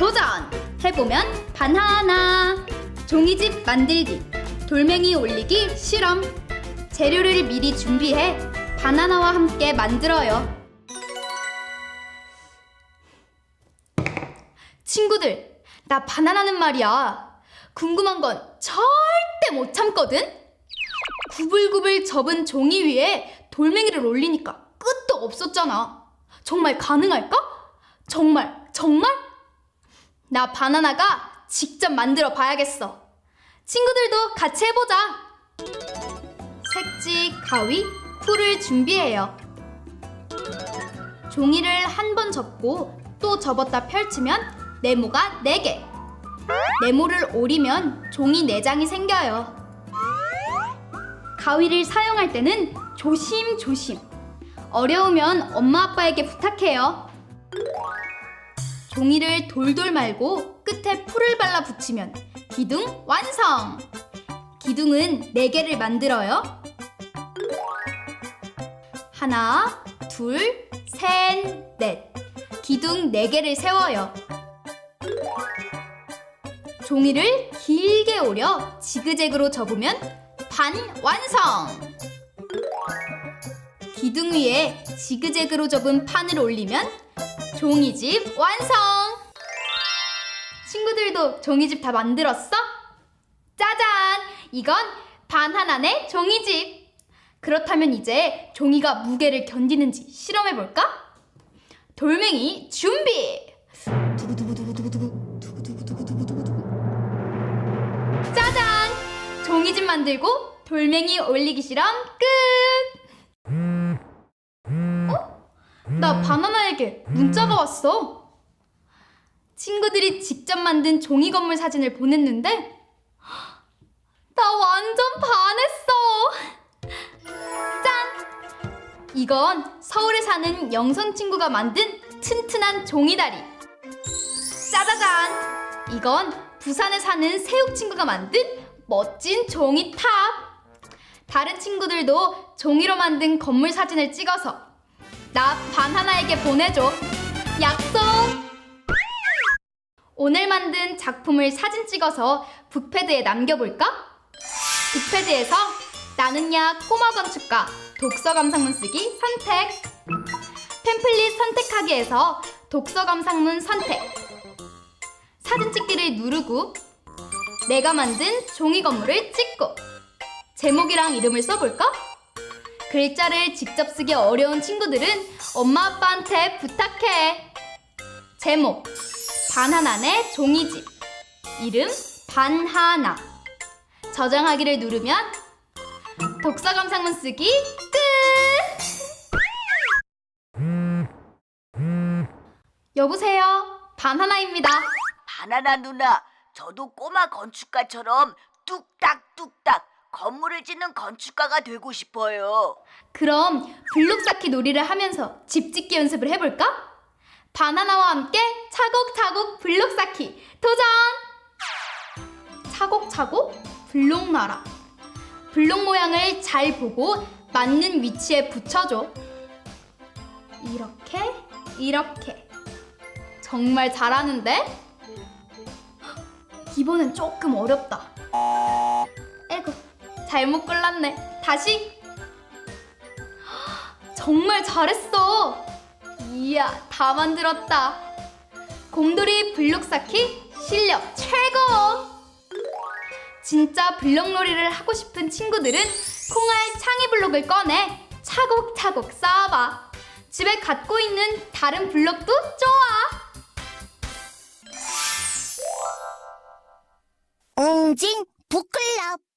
도전! 해보면 바나나 종이집 만들기 돌멩이 올리기 실험 재료를 미리 준비해 바나나와 함께 만들어요 친구들 나 바나나는 말이야 궁금한 건 절대 못 참거든 구불구불 접은 종이 위에 돌멩이를 올리니까 끝도 없었잖아 정말 가능할까? 정말 정말? 나 바나나가 직접 만들어 봐야겠어. 친구들도 같이 해보자. 색지, 가위, 풀을 준비해요. 종이를 한 번 접고 또 접었다 펼치면 네모가 4개. 네모를 오리면 종이 4장이 생겨요. 가위를 사용할 때는 조심조심. 어려우면 엄마 아빠에게 부탁해요. 종이를 돌돌 말고 끝에 풀을 발라 붙이면 기둥 완성! 기둥은 4개를 만들어요. 하나, 둘, 셋, 넷. 기둥 4개를 세워요. 종이를 길게 오려 지그재그로 접으면 반 완성! 기둥 위에 지그재그로 접은 판을 올리면 종이집 완성! 친구들도 종이집 다 만들었어? 짜잔! 이건 바나나의 종이집! 그렇다면 이제 종이가 무게를 견디는지 실험해볼까? 돌멩이 준비! 짜잔! 종이집 만들고 돌멩이 올리기 실험 끝! 나 바나나에게 문자가 왔어. 친구들이 직접 만든 종이 건물 사진을 보냈는데 나 완전 반했어. 짠! 이건 서울에 사는 영선 친구가 만든 튼튼한 종이다리. 짜자잔! 이건 부산에 사는 새욱 친구가 만든 멋진 종이탑. 다른 친구들도 종이로 만든 건물 사진을 찍어서 나 바나나에게 보내줘. 약속! 오늘 만든 작품을 사진 찍어서 북패드에 남겨볼까? 북패드에서 나는야 꼬마 건축가 독서 감상문 쓰기 선택 팸플릿 선택하기에서 독서 감상문 선택 사진 찍기를 누르고 내가 만든 종이 건물을 찍고 제목이랑 이름을 써볼까? 글자를 직접 쓰기 어려운 친구들은 엄마 아빠한테 부탁해. 제목 반하나의 종이집 이름 반하나 저장하기를 누르면 독서 감상문 쓰기 끝. 여보세요. 반하나입니다. 바나나 누나, 저도 꼬마 건축가처럼 뚝딱뚝딱 건물을 짓는 건축가가 되고 싶어요. 그럼 블록 쌓기 놀이를 하면서 집 짓기 연습을 해볼까? 바나나와 함께 차곡차곡 블록 쌓기 도전! 차곡차곡 블록 나라 블록 모양을 잘 보고 맞는 위치에 붙여줘 이렇게 이렇게 정말 잘하는데? 이번엔 조금 어렵다 잘못 골랐네 다시 정말 잘했어. 이야, 다 만들었다. 곰돌이 블록 쌓기 실력 최고! 진짜 블록놀이를 하고 싶은 친구들은 콩알 창의 블록을 꺼내 차곡차곡 쌓아봐. 집에 갖고 있는 다른 블록도 좋아. 웅진 북클럽